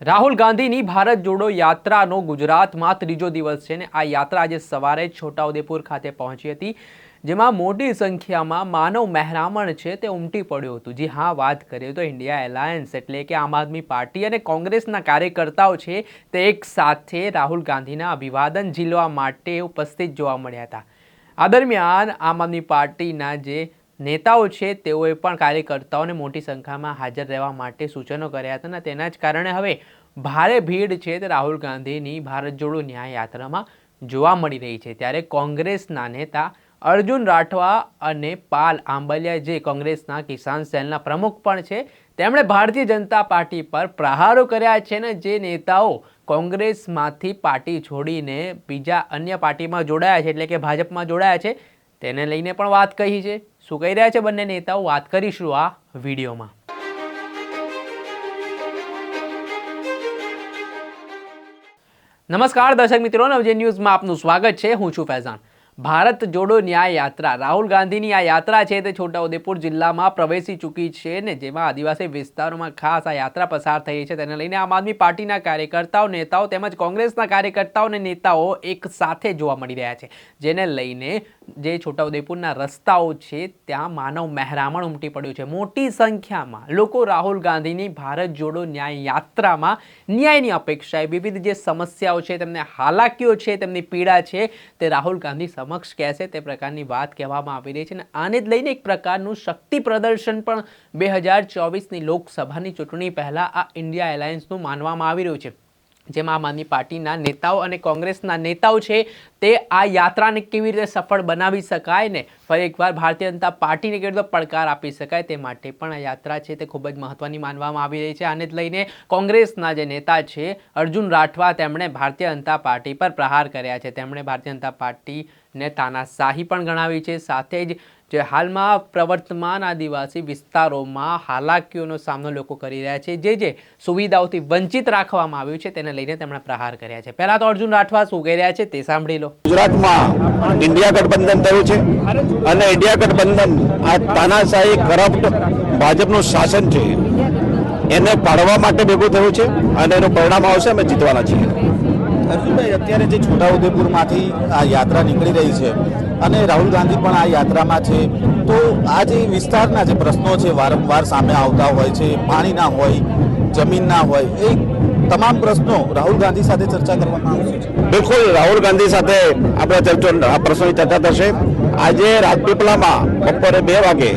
રાહુલ ગાંધીની ભારત જોડો યાત્રાનો ગુજરાતમાં ત્રીજો દિવસ છે ને આ યાત્રા આજે સવારે છોટાઉદેપુર ખાતે પહોંચી હતી, જેમાં મોટી સંખ્યામાં માનવ મહેરામણ છે તે ઉમટી પડ્યું હતું. જી હા, વાત કરીએ તો ઇન્ડિયા એલાયન્સ એટલે કે આમ આદમી પાર્ટી અને કોંગ્રેસના કાર્યકર્તાઓ છે તે એક સાથે રાહુલ ગાંધીના અભિવાદન ઝીલવા માટે ઉપસ્થિત જોવા મળ્યા હતા. આ દરમિયાન આમ આદમી પાર્ટીના જે નેતાઓ છે, તેઓએ પણ કાર્યકર્તાઓને મોટી સંખ્યામાં હાજર રહેવા માટે સૂચનો કર્યા હતા અને તેના જ કારણે હવે ભારે ભીડ છે તે રાહુલ ગાંધીની ભારત જોડો ન્યાય યાત્રામાં જોવા મળી રહી છે. ત્યારે કોંગ્રેસના નેતા અર્જુન રાઠવા અને પાલ આંબલિયા, જે કોંગ્રેસના કિસાન સેલના પ્રમુખ પણ છે, તેમણે ભારતીય જનતા પાર્ટી પર પ્રહારો કર્યા છે ને જે નેતાઓ કોંગ્રેસમાંથી પાર્ટી છોડીને બીજા અન્ય પાર્ટીમાં જોડાયા છે, એટલે કે ભાજપમાં જોડાયા છે, તેને લઈને પણ વાત કહી છે. શું કહી રહ્યા છે બંને નેતાઓ? વાત કરીશું આ વિડીયોમાં. નમસ્કાર દર્શક મિત્રો, નવજે ન્યૂઝમાં આપનું સ્વાગત છે. હું છું ફૈઝાન. ભારત જોડો ન્યાય યાત્રા. રાહુલ ગાંધીની આ યાત્રા છે તે છોટાઉદેપુર જિલ્લામાં પ્રવેશી ચૂકી છે ને જેમાં આદિવાસી વિસ્તારોમાં ખાસ આ યાત્રા પસાર થઈ છે. તેને લઈને આમ આદમી પાર્ટીના કાર્યકર્તાઓ, નેતાઓ તેમજ કોંગ્રેસના કાર્યકર્તાઓ અને નેતાઓ એક સાથે જોવા મળી રહ્યા છે. જેને લઈને જે છોટાઉદેપુરના રસ્તાઓ છે ત્યાં માનવ મહેરામણ ઉમટી પડ્યું છે. મોટી સંખ્યામાં લોકો રાહુલ ગાંધીની ભારત જોડો ન્યાય યાત્રામાં ન્યાયની અપેક્ષાએ વિવિધ જે સમસ્યાઓ છે, તેમને હાલાકીઓ છે, તેમની પીડા છે તે રાહુલ ગાંધી સમક્ષ કહેશે તે પ્રકારની વાત કહેવામાં આવી રહી છે અને આને જ લઈને એક પ્રકારનું શક્તિ પ્રદર્શન પણ બે હજાર ચોવીસની લોકસભાની ચૂંટણી પહેલાં આ ઇન્ડિયા એલાયન્સનું માનવામાં આવી રહ્યું છે. જેમાં આમ આદમી પાર્ટીના નેતાઓ અને કોંગ્રેસના નેતાઓ છે, તે આ યાત્રાને કેવી રીતે સફળ બનાવી શકાય ને ફરી એકવાર ભારતીય જનતા પાર્ટીને કેવી રીતે પડકાર આપી શકાય તે માટે પણ આ યાત્રા છે તે ખૂબ જ મહત્ત્વની માનવામાં આવી રહી છે. આને જ લઈને કોંગ્રેસના જે નેતા છે, અર્જુન રાઠવા તેમણે ભારતીય જનતા પાર્ટી પર પ્રહાર કર્યા છે. તેમણે ભારતીય જનતા પાર્ટીને તાનાશાહી પણ ગણાવી છે. સાથે જ જે હાલમાં પ્રવર્તમાન આદિવાસી વિસ્તારોમાં હાલાકીઓનો સામનો લોકો કરી રહ્યા છે. જે જે સુવિધાઓથી વંચિત રાખવામાં આવ્યું છે તેને લઈને તેમણે પ્રહાર કર્યા છે. પહેલા તો અર્જુન રાઠવા શું કહી રહ્યા છે તે સાંભળી લો. ગુજરાતમાં ઇન્ડિયા ગઠબંધન થયું છે અને ઇન્ડિયા ગઠબંધન આ તાનાશાહી કરપ્ટ ભાજપનું શાસન છે. એને પાડવા માટે ભેગું થયું છે અને એનું પરિણામ આવશે, અમે જીતવાના છીએ. અર્જુનભાઈ, અત્યારે જે છોટાઉદેપુરમાંથી આ યાત્રા નીકળી રહી છે અને રાહુલ ગાંધી પણ આ યાત્રામાં છે, તો આ જે વિસ્તારના જે પ્રશ્નો છે, વારંવાર સામે આવતા હોય છે પાણીના હોય જમીનના હોય, એ તમામ પ્રશ્નો રાહુલ ગાંધી સાથે ચર્ચા કરવામાં આવશે. બિલકુલ, રાહુલ ગાંધી સાથે આપણે ચર્ચો, આ પ્રશ્નોની ચર્ચા થશે. આજે રાજપીપળામાં બપોરે બે વાગે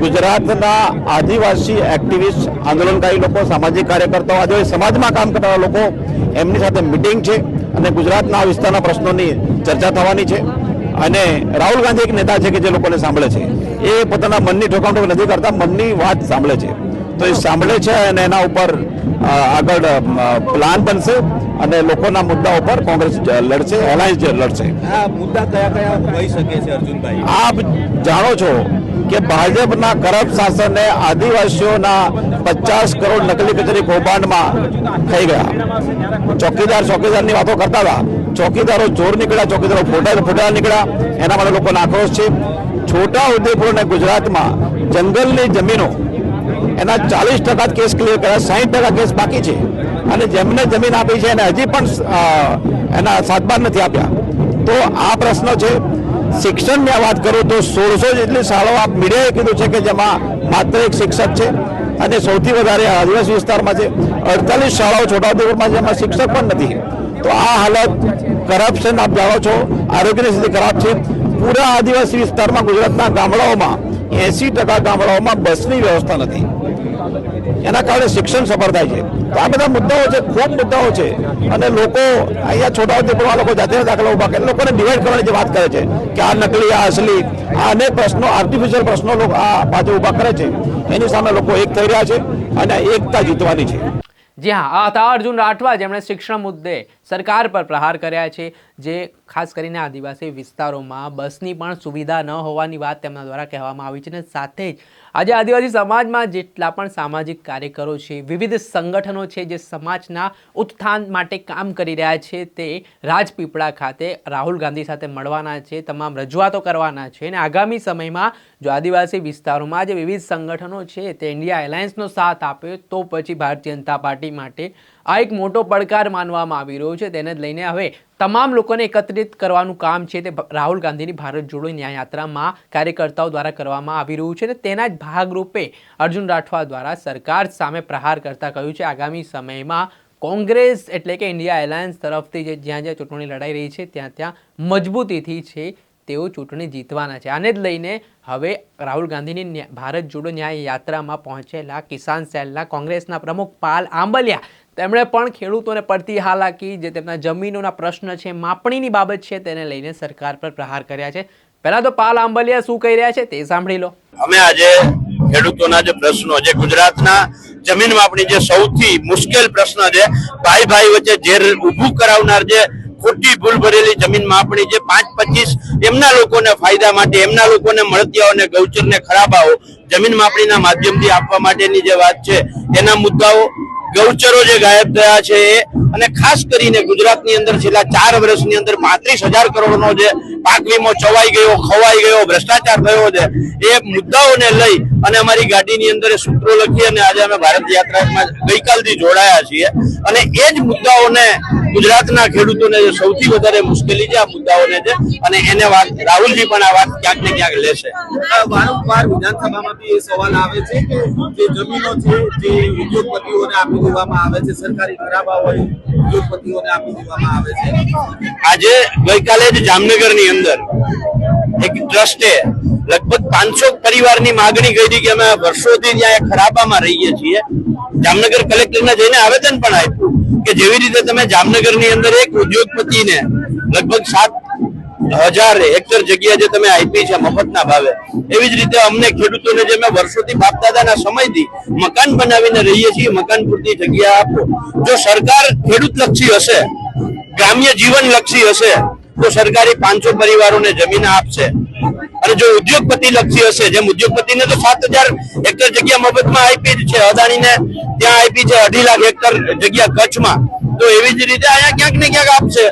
ગુજરાતના આદિવાસી એક્ટિવિસ્ટ, આંદોલનકારી લોકો, સામાજિક કાર્યકર્તાઓ આજે સમાજમાં કામ કરનારા લોકો એમની સાથે મિટિંગ છે અને ગુજરાતના વિસ્તારના પ્રશ્નોની ચર્ચા થવાની છે. અને રાહુલ ગાંધી એક નેતા છે કે જે લોકોને સાંભળે છે. એ પોતાના મનની ઠોકાઠોક નથી કરતા, મનની વાત સાંભળે છે. તો એ સાંભળે છે અને એના ઉપર આગળ પ્લાન બનશે અને લોકોના મુદ્દા ઉપર કોંગ્રેસ લડશે એલાયન્સ લડશે. આ મુદ્દા કયા કયા હોઈ શકે છે અર્જુનભાઈ? આપ જાણો છો કે ભાજપના કરપ્ટ શાસનને આદિવાસીઓના પચાસ કરોડ નકલી કચેરી કૌભાંડમાં થઈ ગયા. ચોકીદાર ચોકીદારની વાતો કરતા હતા. ચોકીદારો ચોર નીકળ્યા ચોકીદારો ફોટા ફોટા નીકળ્યા. એના માટે લોકોનો આક્રોશ છે. છોટા ઉદેપુર અને ગુજરાતમાં જંગલની જમીનો એના ચાલીસ ટકા કેસ ક્લિયર કર્યા, સાહીઠ ટકા કેસ બાકી છે. અને જેમને જમીન આપી છે એને હજી પણ એના સાતબાર નથી આપ્યા. તો આ પ્રશ્ન છે, શિક્ષણની આ વાત કરું તો સોળસો જેટલી શાળાઓ આપ મીડિયાએ કીધું છે કે જેમાં માત્ર એક શિક્ષક છે અને સૌથી વધારે આદિવાસી વિસ્તારમાં છે. અડતાલીસ શાળાઓ છોટાઉદેપુરમાં છે જેમાં શિક્ષક પણ નથી. તો આ હાલત કરપ્શન આપ જાણો છો, આરોગ્યની સ્થિતિ ખરાબ છે. પૂરા આદિવાસી વિસ્તારમાં ગુજરાતના ગામડાઓમાં એસી ટકા ગામડાઓમાં બસની વ્યવસ્થા નથી. એના કારણે શિક્ષણ સફળ થાય છે. તો આ બધા મુદ્દાઓ છે, ખૂબ મુદ્દાઓ છે. અને લોકો અહીંયા છોટાઉદેપુરમાં લોકો જાતે દાખલા ઊભા કરે. લોકોને ડિવાઈડ કરવાની જે વાત કરે છે કે આ નકલી, આ અસલી, આ અનેક પ્રશ્નો આર્ટિફિશિયલ પ્રશ્નો લોકો આ પાછળ ઊભા કરે છે. એની સામે લોકો એક થઈ રહ્યા છે અને એકતા જીતવાની છે. જી હા, આ હતા અર્જુન રાઠવા જેમણે શિક્ષણ મુદ્દે સરકાર પર પ્રહાર કર્યા છે. જે ખાસ કરીને આદિવાસી વિસ્તારોમાં બસની પણ સુવિધા ન હોવાની વાત તેમના દ્વારા કહેવામાં આવી છે અને સાથે જ આજે આદિવાસી સમાજમાં જેટલા પણ સામાજિક કાર્યકરો છે, વિવિધ સંગઠનો છે જે સમાજના ઉત્થાન માટે કામ કરી રહ્યા છે, તે રાજપીપળા ખાતે રાહુલ ગાંધી સાથે મળવાના છે, તમામ રજૂઆતો કરવાના છે અને આગામી સમયમાં જો આદિવાસી વિસ્તારોમાં જે વિવિધ સંગઠનો છે તે ઇન્ડિયા એલાયન્સનો સાથ આપે, તો પછી ભારતીય જનતા પાર્ટી માટે આ એક મોટો પડકાર માનવામાં આવી રહ્યો છે. તેને લઈને હવે તમામ લોકોને એકત્રિત કરવાનું કામ છે તે રાહુલ ગાંધીની ભારત જોડો ન્યાય યાત્રામાં કાર્યકર્તાઓ દ્વારા કરવામાં આવી રહ્યું છે અને તેના જ ભાગરૂપે અર્જુન રાઠવા દ્વારા સરકાર સામે પ્રહાર કરતા કહ્યું છે. આગામી સમયમાં કોંગ્રેસ એટલે કે ઇન્ડિયા એલાયન્સ તરફથી જે જ્યાં જ્યાં ચૂંટણી લડાઈ રહી છે, ત્યાં ત્યાં મજબૂતીથી છે તેઓ ચૂંટણી જીતવાના છે. આને જ લઈને હવે રાહુલ ગાંધીની ભારત જોડો ન્યાય યાત્રામાં પહોંચેલા કિસાન સેલના કોંગ્રેસના પ્રમુખ પાલ આંબલિયા. તેમણે પણ ખેડૂતોને પડતી હાલાકી જે તેમના જમીનોના પ્રશ્ન છે, માપણીની બાબત છે, તેને લઈને સરકાર પર પ્રહાર કર્યા છે. પહેલા તો પાલ આંબલિયા શું કહી રહ્યા છે તે સાંભળી લો. અમે આજે ખેડૂતોના જે પ્રશ્નો જે ગુજરાતના જમીન માપણી જે સૌથી મુશ્કેલ પ્રશ્ન છે ભાઈ ભાઈ વચ્ચે ઝેર ઊભું કરાવનાર જે ખોટી ભૂલ ભરેલી જમીન માપણી જે પાંચ પચીસ એમના લોકોને ફાયદા માટે, એમના લોકોને મળતિયાઓ અને ગૌચરને ખરાબાઓ જમીન માપણીના માધ્યમથી આપવા માટેની જે વાત છે, એના મુદ્દાઓ ગૌચરો જે ગાયબ થયા છે એ, અને ખાસ કરીને ગુજરાતની અંદર છેલ્લા ચાર વર્ષની અંદર પાંત્રીસ હજાર કરોડનો જે પાક વીમો ચવાઈ ગયો, ખવાઈ ગયો, ભ્રષ્ટાચાર થયો છે, એ મુદ્દાઓને લઈ અને અમારી ગાડીની અંદર સૂત્રો લખી અને આજે અમે ભારત યાત્રામાં ગઈકાલથી જોડાયા છીએ. અને એ જ મુદ્દાઓને ગુજરાતના ખેડૂતોને સૌથી વધારે મુશ્કેલી છે આ મુદ્દાઓને છે અને એને વાત રાહુલજી પણ આ વાત ક્યાંક ને ક્યાંક લેશે. વારંવાર વિધાનસભામાં બી એ સવાલ આવે છે કે જે જમીનો છે જે ઉદ્યોગપતિઓને આપી દેવામાં આવે છે સરકારી ખરાબા હોય ઉદ્યોગપતિઓને આપી દેવામાં આવે છે. આજે ગઈકાલે જ જામનગરની અંદર એક ટ્રસ્ટે લગભગ પાંચસો પરિવારની માગણી કરી કે અમે વર્ષોથી ત્યાં ખરાબામાં રહીએ છીએ. જામનગર કલેક્ટરને જઈને આવેદન પણ આપ્યું કે જેવી રીતે તમે જામનગરની અંદર એક ઉદ્યોગપતિને લગભગ સાત હજાર હેક્ટર જગ્યા જે તમે આપી છે મફતના ભાવે, એવી જ રીતે અમને ખેડૂતોને જે મેં વર્ષોથી બાપદાદાના સમયથી મકાન બનાવીને રહીએ છીએ, મકાન પૂરતી જગ્યા આપો. જો સરકાર ખેડૂત લક્ષી હશે, ગ્રામ્ય જીવન લક્ષી હશે, તો સરકારી પાંચસો પરિવારોને જમીન આપશે. અને જો ઉદ્યોગપતિ લક્ષી હશે, જેમ ઉદ્યોગપતિને તો સાત હજાર હેક્ટર જગ્યા મફતમાં આપી જ છે, અદાણીને ત્યાં આપી છે અઢી લાખ હેક્ટર જગ્યા કચ્છમાં. તો એવી જ રીતે અહીંયા ક્યાંક ને ક્યાંક આપશે.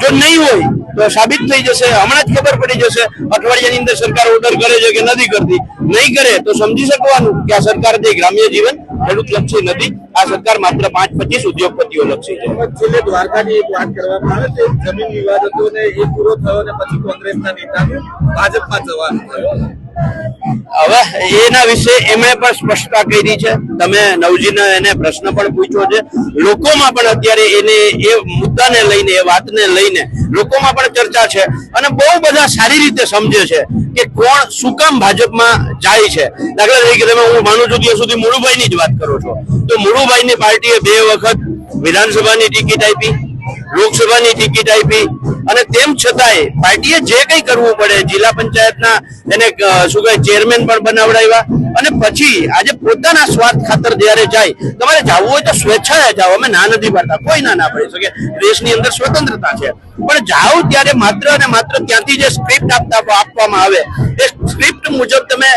જો નહીં હોય, તો સાબિત થઈ જશે. હમણાં જ ખબર પડી જશે, અઠવાડિયાની અંદર સરકાર ઓર્ડર કરે છે કે નથી કરતી. નહીં કરે, તો સમજી શકવાનું કે આ સરકાર જે ગ્રામ્ય જીવન ખેડૂત લક્ષી નથી. આ સરકાર માત્ર પાંચ પચીસ ઉદ્યોગપતિઓ લક્ષી છે. છેલ્લે દ્વારકાની એક વાત કરવામાં આવે છે, જમીન વિવાદ હતો એ પૂરો થયો ને પછી કોંગ્રેસના નેતા ભાજપમાં જવાનું થયું. હવે એના વિશે એમણે પણ સ્પષ્ટતા કરી છે. તમે નવજીને એને પ્રશ્ન પણ પૂછ્યો છે. લોકોમાં પણ અત્યારે એને એ મુદ્દાને લઈને, એ વાતને લઈને લોકોમાં પણ ચર્ચા છે અને બહુ બધા સારી રીતે સમજે છે કે કોણ શું કામ ભાજપમાં જાય છે. દાખલા તરીકે તમે હું માનું છું ત્યાં સુધી મુળુભાઈની જ વાત કરો છો. તો મુળુભાઈની પાર્ટીએ બે વખત વિધાનસભાની ટિકિટ આપી, લોકસભાની ટિકિટ આપી અને તેમ છતાંય પાર્ટીએ જે કંઈ કરવું પડે, જિલ્લા પંચાયતના એને શું કહે ચેરમેન પણ બનાવડાવ્યા. અને પછી આજે પોતાના સ્વાર્થ ખાતર જ્યારે જાય, તમારે જવું હોય તો સ્વેચ્છાએ જાઓ. અમે ના નથી પાડતા. કોઈ ના ના પાડી શકે. દેશની અંદર સ્વતંત્રતા છે. પણ જાઓ ત્યારે માત્ર અને માત્ર ત્યાંથી જે સ્ક્રિપ્ટ આપતા આપવામાં આવે, એ સ્ક્રિપ્ટ મુજબ તમે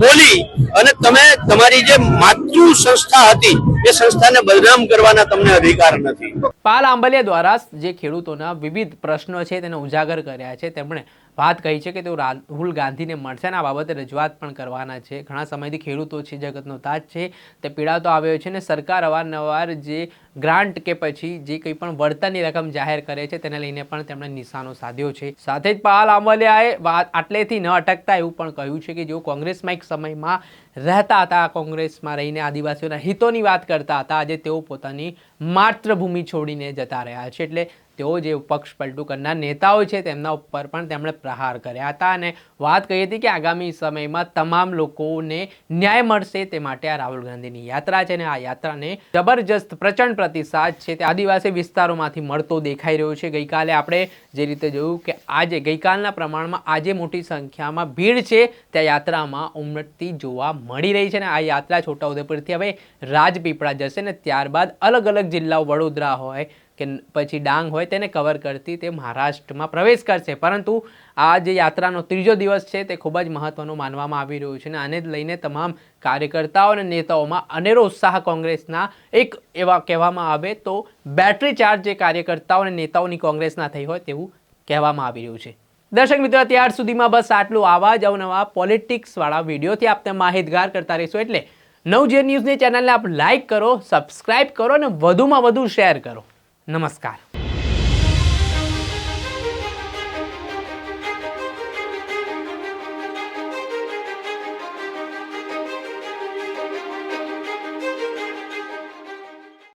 બોલી અને તમે તમારી જે માતૃ સંસ્થા હતી એ સંસ્થાને બદનામ કરવાના તમને અધિકાર નથી. પાલ આંબલિયા દ્વારા જે ખેડૂતોના વિવિધ પ્રશ્નો છે તેને ઉજાગર કર્યા છે. તેમણે વાત કહી છે કે તેઓ રાહુલ ગાંધીને મળશે અને આ બાબતે રજૂઆત પણ કરવાના છે. ઘણા સમયથી ખેડૂતો છે, જગતનો તાજ છે. તે પીડાતો આવ્યો છે અને સરકાર અવારનવાર જે ગ્રાન્ટ કે પછી જે કંઈ પણ વળતરની રકમ જાહેર કરે છે, તેને લઈને પણ તેમણે નિશાનો સાધ્યો છે. સાથે જ પાલ આંબલિયાએ આટલેથી ન અટકતા એવું પણ કહ્યું છે કે જેઓ કોંગ્રેસમાં એક સમયમાં રહેતા હતા કોંગ્રેસમાં રહીને આદિવાસીઓના હિતોની વાત કરતા હતા, આજે તેઓ પોતાની માતૃભૂમિ છોડીને જતા રહ્યા છે. એટલે તેઓ જે પક્ષ પલટું કરનાર નેતાઓ છે તેમના ઉપર પણ તેમણે પ્રહાર કર્યા હતા અને વાત કહી હતી કે આગામી સમયમાં તમામ લોકોને ન્યાય મળશે તે માટે આ રાહુલ ગાંધીની યાત્રા છે અને આ યાત્રાને જબરજસ્ત પ્રચંડ પ્રતિસાદ છે તે આદિવાસી વિસ્તારોમાંથી મળતો દેખાઈ રહ્યો છે. ગઈકાલે આપણે જે રીતે જોયું કે આજે ગઈકાલના પ્રમાણમાં આજે મોટી સંખ્યામાં ભીડ છે ત્યાં યાત્રામાં ઉમટતી જોવા મળી રહી છે અને આ યાત્રા છોટાઉદેપુરથી હવે રાજપીપળા જશે ને ત્યારબાદ અલગ અલગ જિલ્લાઓ વડોદરા હોય કે પછી ડાંગ હોય તેને કવર કરતી તે મહારાષ્ટ્રમાં પ્રવેશ કરશે. પરંતુ આ જે યાત્રાનો ત્રીજો દિવસ છે તે ખૂબ જ મહત્વનો માનવામાં આવી રહ્યું છે અને આને લઈને તમામ કાર્યકર્તાઓ અને નેતાઓમાં અનેરો ઉત્સાહ કોંગ્રેસના એક એવા કહેવામાં આવે તો બેટરી ચાર્જ જે કાર્યકર્તાઓ અને નેતાઓની કોંગ્રેસના થઈ હોય તેવું કહેવામાં આવી રહ્યું છે. દર્શક મિત્રો, અત્યાર સુધીમાં બસ આટલું. આવા જ અવનવા પોલિટિક્સવાળા વિડીયોથી આપને માહિતગાર કરતા રહીશું. એટલે નવજે ન્યૂઝની ચેનલને આપ લાઇક કરો સબસ્ક્રાઇબ કરો અને વધુમાં વધુ શેર કરો. નમસ્કાર